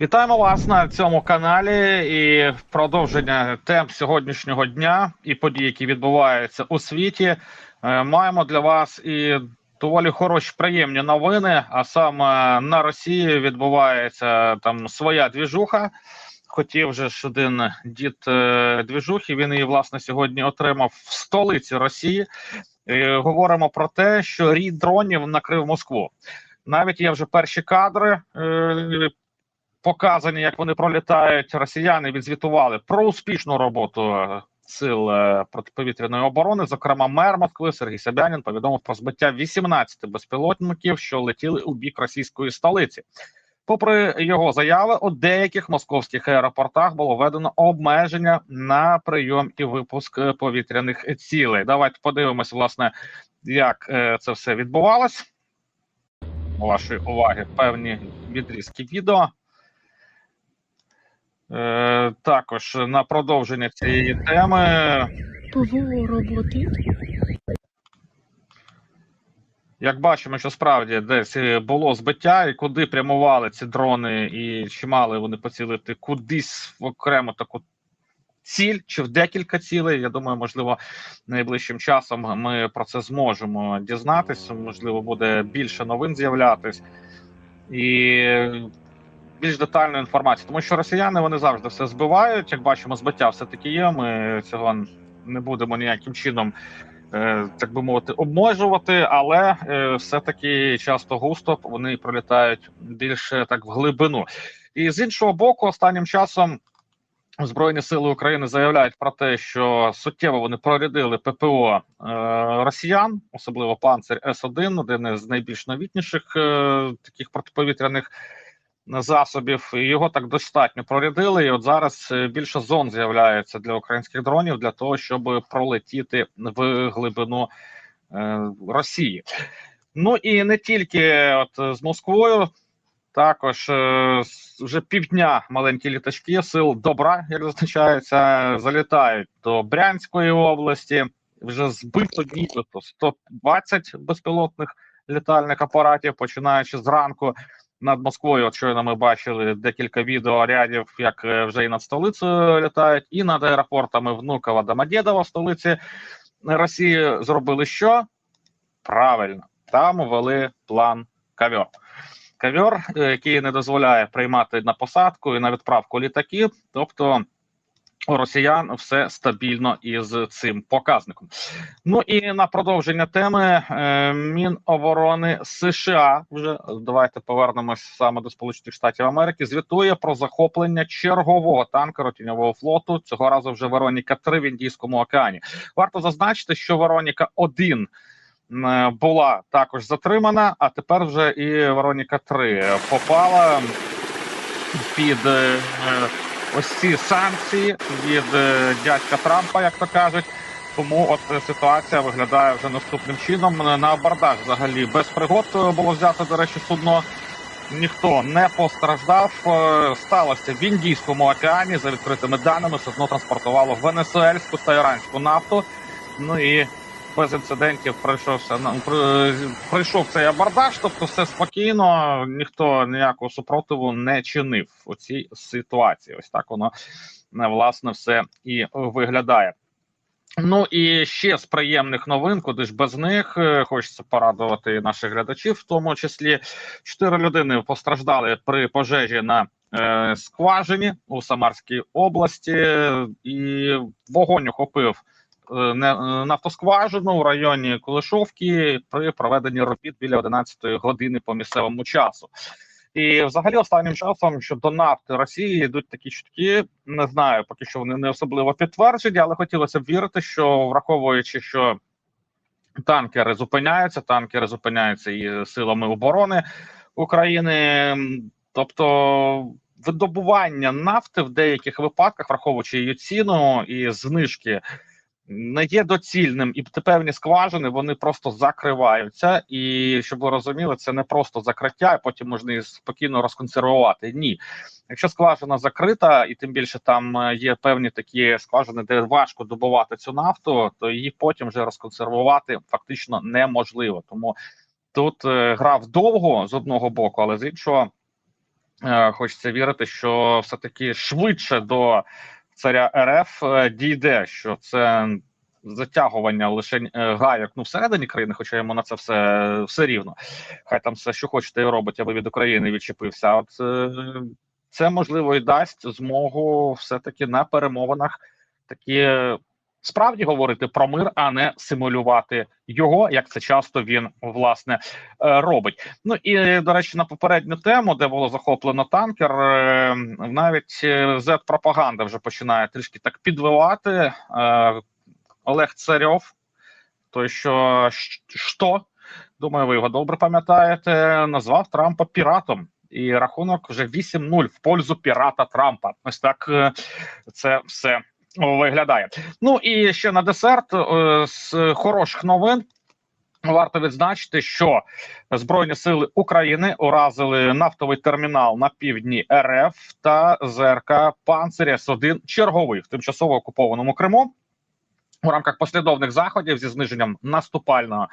Вітаємо вас на цьому каналі і продовження тем сьогоднішнього дня і подій, які відбуваються у світі. Е, Маємо для вас і доволі хороші приємні новини. А саме на Росії відбувається там своя двіжуха. Хотів же ж один дід е, двіжухи. Він її власне сьогодні отримав в столиці Росії. Е, Говоримо про те, що рій дронів накрив Москву. Навіть є вже перші кадри. Показані, як вони пролітають. Росіяни відзвітували про успішну роботу е, сил е, протиповітряної оборони. Зокрема, мер Москви Сергій Собянін повідомив про збиття 18 безпілотників, що летіли у бік російської столиці. Попри його заяви, у деяких московських аеропортах було введено обмеження на прийом і випуск е, повітряних цілей. Давайте подивимось, власне, як це все відбувалось. Вашої уваги певні відрізки відео. Е, також на продовження цієї теми ПВО работает. Як бачимо, що справді десь було збиття, і куди прямували ці дрони, і чи мали вони поцілити кудись в окрему таку ціль, чи в декілька цілей. Я думаю, можливо, найближчим часом ми про це зможемо дізнатися. Можливо, буде більше новин з'являтись і більш детальну інформацію, тому що росіяни вони завжди все збивають. Як бачимо, збиття все таки є. Ми цього не будемо ніяким чином е, так би мовити, обмежувати, але е, все-таки часто густо вони пролітають більше так в глибину. І з іншого боку, останнім часом Збройні сили України заявляють про те, що суттєво вони прорядили ППО е, росіян, особливо панцир С-1, один із найбільш новітніших таких протиповітряних засобів. І Його так достатньо прорядили. І от зараз е, більше зон з'являється для українських дронів для того, щоб пролетіти в глибину е, Росії. Ну і не тільки от з Москвою. Також е, вже півдня маленькі літачки сил добра, як зазначається, залітають до Брянської області. Вже збито нібито 120 безпілотних літальних апаратів, починаючи зранку над Москвою. От щойно ми бачили декілька відеорядів, як е, вже і над столицею літають, і над аеропортами Внукова Домодєдова в столиці Росії, зробили що? Правильно, там ввели план кавер. Кавьор, е, який не дозволяє приймати на посадку і на відправку літаків, тобто росіян все стабільно із цим показником. Ну і на продовження теми е, Міноборони США вже давайте повернемось саме до Сполучених Штатів Америки. Звітує про захоплення чергового танкеру тіньового флоту. Цього разу вже Вероніка 3 в Індійському океані. Варто зазначити, що Вероніка 1 е, була також затримана, а тепер вже і Вероніка 3 попала під е, ось ці санкції від е, дядька Трампа, як то кажуть. Тому от е, ситуація виглядає вже наступним чином. На абордаж взагалі без пригод е, було взято, до речі, судно. Ніхто не постраждав. Е, Сталося в Індійському океані за відкритими даними. Судно транспортувало венесуельську та іранську нафту. Ну і без інцидентів пройшовся пройшов цей абордаж, тобто все спокійно, ніхто ніякого супротиву не чинив у цій ситуації. Ось так воно е, власне все і виглядає. Ну і ще з приємних новин, куди ж без них е, хочеться порадувати наших глядачів, в тому числі чотири людини постраждали при пожежі на е, скважині у Самарській області, і вогонь охопив нафтоскважину у районі Кулешовки при проведенні робіт біля 11 години по місцевому часу. І взагалі останнім часом щодо нафти Росії йдуть такі чутки. Не знаю, поки що вони не особливо підтверджені, але хотілося б вірити, що враховуючи, що танкери зупиняються, танкери зупиняються і силами оборони України, тобто видобування нафти в деяких випадках, враховуючи її ціну і знижки. Не є доцільним, і певні скважини вони просто закриваються. І щоб ви розуміли, це не просто закриття, і потім можна її спокійно розконсервувати. Ні, якщо скважина закрита, і тим більше там е, є певні такі скважини, де важко добувати цю нафту, то її потім вже розконсервувати фактично неможливо. Тому тут е, грав довго з одного боку, але з іншого е, хочеться вірити, що все-таки швидше до царя РФ е, дійде, що це затягування лише е, гайок ну всередині країни, хоча йому на це все, все рівно. Хай там все, що хочете, і робить, аби від України відчепився. От е, це можливо і дасть змогу все-таки на перемовинах такі справді говорити про мир, а не симулювати його, як це часто він власне е, робить. Ну і до речі, на попередню тему, де було захоплено танкер, е, навіть z пропаганда вже починає трішки так підвивати. Е, Олег Царьов, той, що що, думаю, ви його добре пам'ятаєте, назвав Трампа піратом. І рахунок вже 8-0 в пользу пірата Трампа. Ось так е, це все виглядає. Ну і ще на десерт е, з хороших новин. Варто відзначити, що Збройні сили України уразили нафтовий термінал на півдні РФ та ЗРК Панцирь С1 черговий в тимчасово окупованому Криму у рамках послідовних заходів зі зниженням наступального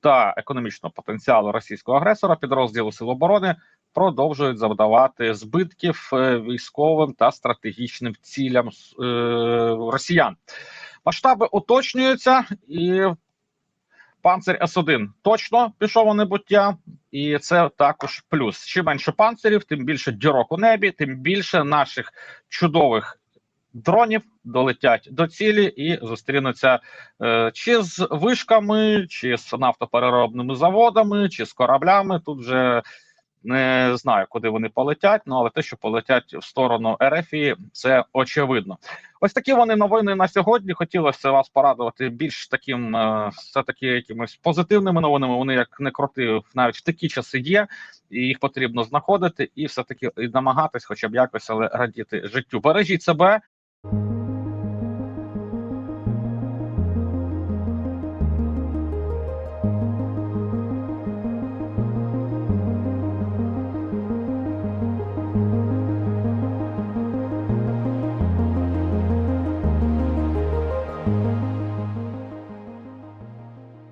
та економічного потенціалу російського агресора підрозділу Сил оборони продовжують завдавати збитків е, військовим та стратегічним цілям е, росіян. Масштаби уточнюються, і панцир С1 точно пішов у небуття, і це також плюс. Чим менше панцирів, тим більше дірок у небі, тим більше наших чудових дронів долетять до цілі і зустрінуться е, чи з вишками, чи з нафтопереробними заводами, чи з кораблями. Тут вже не знаю, куди вони полетять. Ну але те, що полетять в сторону Ерефії, це очевидно. Ось такі вони новини на сьогодні. Хотілося вас порадувати більш таким, е, все таки якимось позитивними новинами. Вони як не крути, навіть в такі часи є, і їх потрібно знаходити, і все таки намагатись, хоча б якось, але радіти життю. Бережіть себе.